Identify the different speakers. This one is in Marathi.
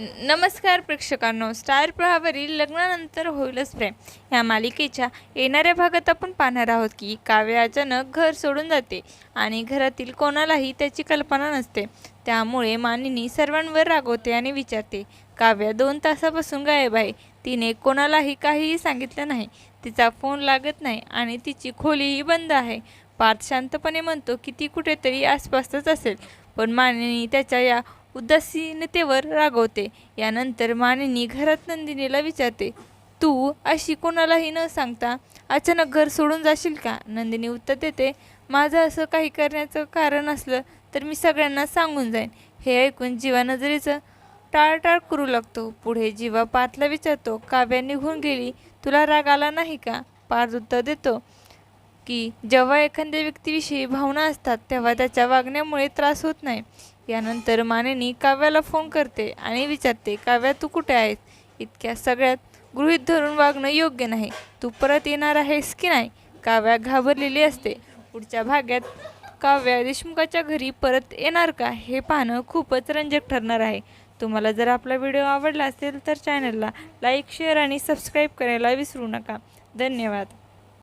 Speaker 1: नमस्कार प्रेक्षकांनो. स्टार प्रहावरील लग्नानंतर होईलच प्रेम. या मालिकेच्या येणाऱ्या भागात आपण पाहणार आहोत की काव्य अचानक घर सोडून जाते आणि घरातील कोणालाही त्याची कल्पना नसते. त्यामुळे मानिनी सर्वांवर रागवते आणि विचारते काव्य दोन तासापासून गायब आहे. तिने कोणालाही काहीही सांगितलं नाही. तिचा फोन लागत नाही आणि तिची खोलीही बंद आहे. पार्थ शांतपणे म्हणतो की ती कुठेतरी आसपासच असेल. पण मानिनी त्याच्या या उदासीनतेवर रागवते. यानंतर मानिनी घरात नंदिनीला विचारते तू अशी कोणालाही न सांगता अचानक घर सोडून जाशील का? नंदिनी उत्तर देते माझं असं काही करण्याचं कारण असलं तर मी सगळ्यांना सांगून जाईन. हे ऐकून जीवा नजरेचं टाळटाळ करू लागतो. पुढे जीवा पार्थला विचारतो काव्या निघून गेली तुला राग आला नाही का? पार्थ उत्तर देतो की जेव्हा एखाद्या व्यक्तीविषयी भावना असतात तेव्हा त्याच्या वागण्यामुळे त्रास होत नाही. यानंतर मानेनी काव्याला फोन करते आणि विचारते काव्या तू कुठे आहेस? इतक्या सगळ्यात गृहीत धरून वागणं योग्य नाही. तू परत येणार आहेस की नाही? काव्या घाबरलेली असते. पुढच्या भागात काव्या देशमुखाच्या घरी परत येणार का? हे पाहणं खूपच रंजक ठरणार आहे. तुम्हाला जर आपला व्हिडिओ आवडला असेल तर चॅनलला लाईक शेअर आणि सबस्क्राईब करायला विसरू नका. धन्यवाद.